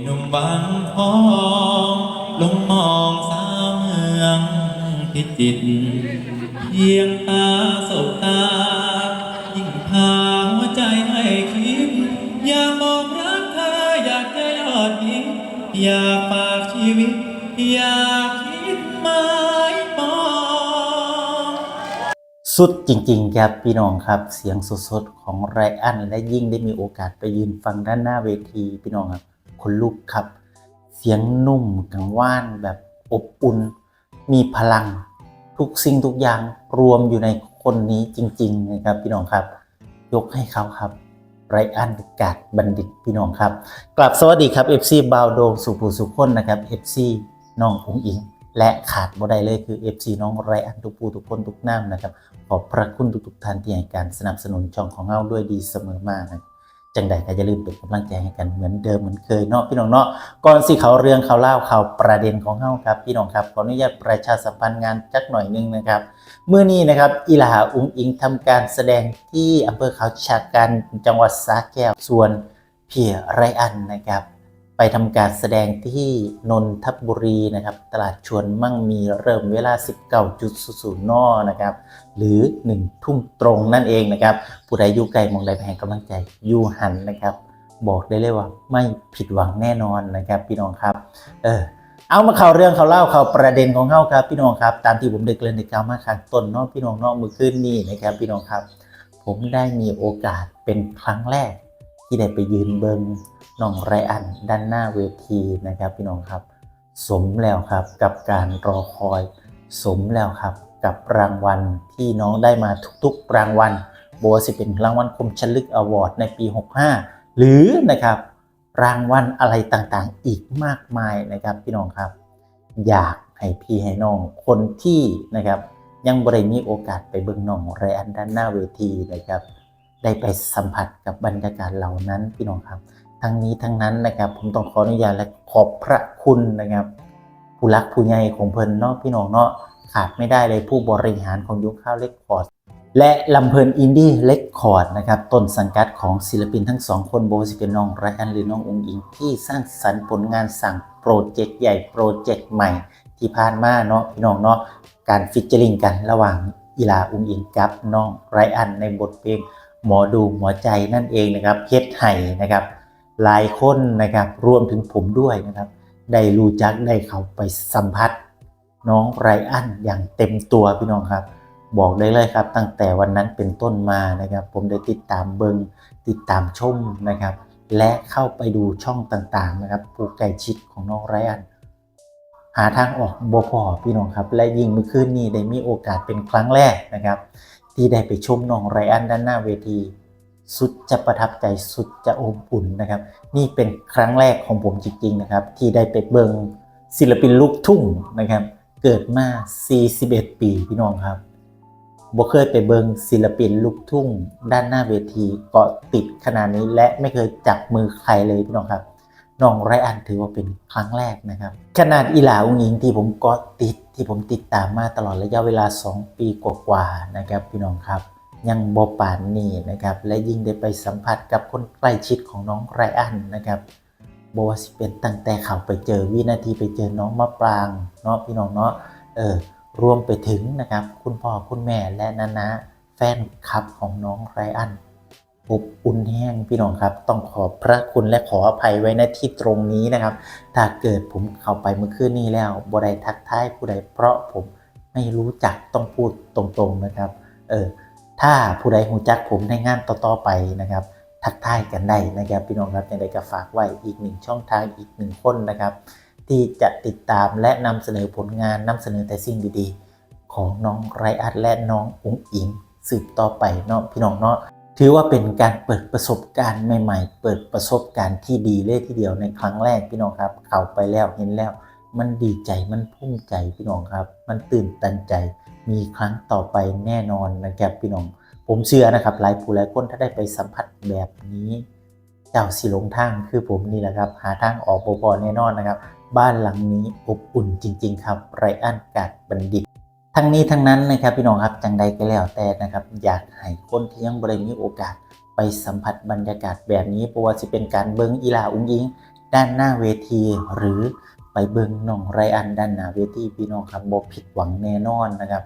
หนุ่มบางทองลงมองสาวเมืองพิจิตเพียงตาสบตา ยิ่งพาหัวใจให้คิด อยากบอกรักเธออยากจะยอดยิงอยากฝากชีวิต อยากคิดหมายปองสุดจริงๆครับพี่น้องครับ เสียงสดๆของไรอันและยิ่งได้มีโอกาสไปยืนฟังด้านหน้าเวทีพี่น้องครับ คนลุกครับ เสียงนุ่มกังว่านแบบอบอุ่น มีพลัง ทุกสิ่งทุกอย่างรวมอยู่ในคนนี้จริง ๆ นะครับพี่น้องครับ ยกให้เขาครับไรอันกาดบัณฑิตพี่น้องครับ กลับสวัสดีครับ FC บาวโดงสุภูสุขคนนะครับ FC น้องอุ๋งอิง และขาดบ่ได้เลยคือ FC น้องไรอันทุกผู้ทุกคนทุกน้ำนะครับ ขอบพระคุณทุกๆท่านที่ให้การสนับสนุนช่องของเราด้วยดีเสมอมานะ จังใดก็อย่าลืมเป็นกำลังใจให้กันเหมือนเดิมเหมือนเคยเนาะพี่น้องเนาะก่อนสิเขาเรื่องเขาเล่าเขาประเด็นของเฮาครับพี่น้องครับขออนุญาตประชาสัมพันธ์งานจักหน่อยหนึงนะครับเมื่อนี้นะครับอิลาอุงอิงทำการแสดงที่อำเภอเขาชากันจังหวัดสระแก้วส่วนเพียไรอันนะครับ ไปทำการแสดงที่นนทบุรีนะครับ ตลาดชวนมั่งมีเริ่มเวลา 19.00นนะครับ หรือ 1 ทุ่มตรงนั่นเองนะครับ ผู้ใดอยู่ไกลมองใดไปให้กำลังใจอยู่หันนะครับ บอกได้เลยว่าไม่ผิดหวังแน่นอนนะครับ พี่น้องครับ เออเอามาข้าวเรื่องเขาเล่าเข้าประเด็นของเขาครับพี่น้องครับ ตามที่ผมได้เกริ่นในกล่าวมาข้างต้นเนาะพี่น้องเนาะมือขึ้นนี่นะครับ พี่น้องครับ ผมได้มีโอกาสเป็นครั้งแรก ที่ได้ไปยืนเบิงน้องไรอันด้านหน้าเวทีนะครับพี่น้องครับ สมแล้วครับกับการรอคอย สมแล้วครับกับรางวัลที่น้องได้มาทุกๆรางวัลบัวสิเป็นรางวัลคมชลึกอวอร์ดในปี 65 หรือนะครับรางวัลอะไรต่างๆ อีกมากมายนะครับพี่น้องครับ อยากให้พี่ให้น้องคนที่นะครับยังบริมีโอกาสไปเบิ่งน้องไรอันด้านหน้าเวทีนะครับ ได้ไปสัมผัสกับบรรยากาศเหล่านั้นพี่น้องครับ ทั้งนี้ทั้งนั้นนะครับ ผมต้องขออนุญาตและขอบพระคุณนะครับ ผู้รักผู้ใหญ่ของเพิ่นเนาะพี่น้องเนาะขาดไม่ได้เลยผู้บริหารของยุคข้าวเล็กคอร์ดและลำเพลินอินดี้เล็กคอร์ดนะครับต้นสังกัดของศิลปินทั้งสองคนโบสิเป็นน้องไรอันหรือน้ององอิง ที่สร้างสรรค์ผลงานสั่งโปรเจกต์ใหญ่โปรเจกต์ใหม่ที่ผ่านมาเนาะพี่น้องเนาะการฟิชเจอริงกันระหว่างอีลาองอิงกับน้องไรอันในบทเพลง หมอดูหมอใจนั่นเองนะครับเฮ็ดไห่นะครับหลายคนนะครับรวมถึงผมด้วยนะครับ ได้รู้จักได้เข้าไปสัมผัสน้องไรอันอย่างเต็มตัวพี่น้องครับ บอกได้เลยครับ ตั้งแต่วันนั้นเป็นต้นมานะครับ ผมได้ติดตามเบิงติดตามชมนะครับ และเข้าไปดูช่องต่างๆนะครับผู้ใกล้ชิดของน้องไรอันหาทางออกบ่พอพี่น้องครับ และยิ่งเมื่อคืนนี้ได้มีโอกาสเป็นครั้งแรกนะครับ ที่ได้ไปชมน้องไรอันด้านหน้าเวที สุดจะประทับใจสุดจะอบอุ่นนะครับ นี่เป็นครั้งแรกของผมจริงๆนะครับ ที่ได้ไปเบิงศิลปินลูกทุ่งนะครับ เกิดมา 41 ปีพี่น้องครับบ่เคยไปเบิงศิลปินลูกทุ่ง ด้านหน้าเวทีเกาะติดขนาดนี้และไม่เคยจับมือใครเลยพี่น้องครับ น้องไรอันถือว่าเป็นครั้งแรกนะครับ ขนาดอีหลาอุงอิงที่ผมกาะติดที่ผมติดตามมาตลอดระยะเวลา 2 ปีกว่าๆนะครับพี่น้องครับ ยังบอปานนี่นะครับ และยิ่งได้ไปสัมผัสกับคนใกล้ชิดของน้องไรอันนะครับบว่าสิเป็นตั้งแต่เขาไปเจอวินาทีไปเจอน้องมะปรางเนาะพี่น้องเนาะเออรวมไปถึงนะครับ คุณพ่อคุณแม่และนานะแฟนคลับของน้องไรอัน อบอุ่นแห้งพี่น้องครับ ต้องขอบพระคุณและขออภัยไว้ในที่ตรงนี้นะครับ ถ้าเกิดผมเข้าไปเมื่อคืนนี้แล้วบไดทักทายผู้ใดเพราะผมไม่รู้จักต้องพูดตรงๆนะครับ เออถ้าผู้ใดหูจักผมในงานต่อๆไปนะครับ ทักทายกันได้นะครับ พี่น้องครับยังไงก็ฝากไว้อีกหนึ่งช่องทางอีกหนึ่งคนนะครับ ที่จะติดตามและนำเสนอผลงานนำเสนอแต่สิ่งดีๆ ของน้องไรอัดและน้องอุ๋งอิงสืบต่อไปเนาะพี่น้องเนาะ ถือว่าเป็นการเปิดประสบการณ์ใหม่ ๆ เปิดประสบการณ์ที่ดีเลยทีเดียวในครั้งแรกพี่น้องครับเข้าไปแล้วเห็นแล้ว มันดีใจมันภูมิใจพี่น้องครับ มันตื่นตันใจมีครั้งต่อไปแน่นอนนะครับพี่น้อง ผมเชื่อนะครับหลายผู้หลายคนถ้าได้ไปสัมผัสแบบนี้ เจ้าสิหลงทางคือผมนี่แหละครับ หาทางออกบ่พอแน่นอนนะครับ บ้านหลังนี้อบอุ่นจริง ๆ ครับไรอันกาดบัณฑิต ทั้งนี้ทั้งนั้นนะครับพี่น้องครับจังใดก็แล้วแต่นะครับอยากให้คนที่ยังบริมีโอกาสไปสัมผัสบรรยากาศแบบนี้เพราะว่าจะเป็นการเบิ้งอีลาอุ้งยิง ด้านหน้าเวที หรือไปเบิ้งน้องไรอันด้านหน้าเวทีพี่น้องครับบ่ผิดหวังแน่นอนนะครับ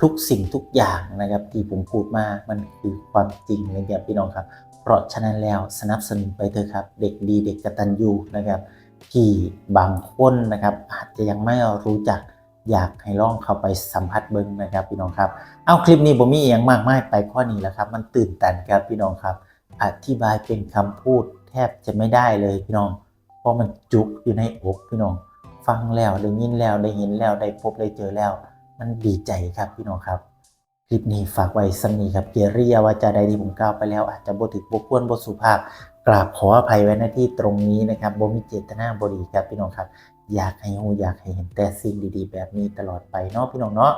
ทุกสิ่งทุกอย่างนะครับที่ผมพูดมา มันคือความจริงเลยครับพี่น้องครับ เพราะฉะนั้นแล้วสนับสนุนไปเถอะครับ เด็กดีเด็กกตัญญูนะครับที่บางคนนะครับอาจจะยังไม่รู้จัก อยากให้ลองเข้าไปสัมผัสเบิ้งนะครับพี่น้องครับ เอาคลิปนี้ผมมีเอียงมากมายไปข้อนี้แล้วครับ มันตื่นตันครับพี่น้องครับ อธิบายเป็นคำพูดแทบจะไม่ได้เลยพี่น้อง เพราะมันจุกอยู่ในอกพี่น้อง ฟังแล้วได้ยินแล้วได้เห็นแล้วได้พบได้เจอแล้ว มันดีใจครับพี่น้องครับ คลิปนี้ฝากไว้สำนีครับเกียริยาวาจาใดที่ผมกล่าวไปแล้ว อาจจะบ่ถึกบ่ควรบ่สุภาพกราบขออภัยไว้หน้าที่ตรงนี้นะครับบ่มีเจตนาบดีครับพี่น้องครับ อยากให้หูอยากให้เห็นแต่สิ่งดีๆ แบบนี้ตลอดไปเนาะพี่น้องเนาะ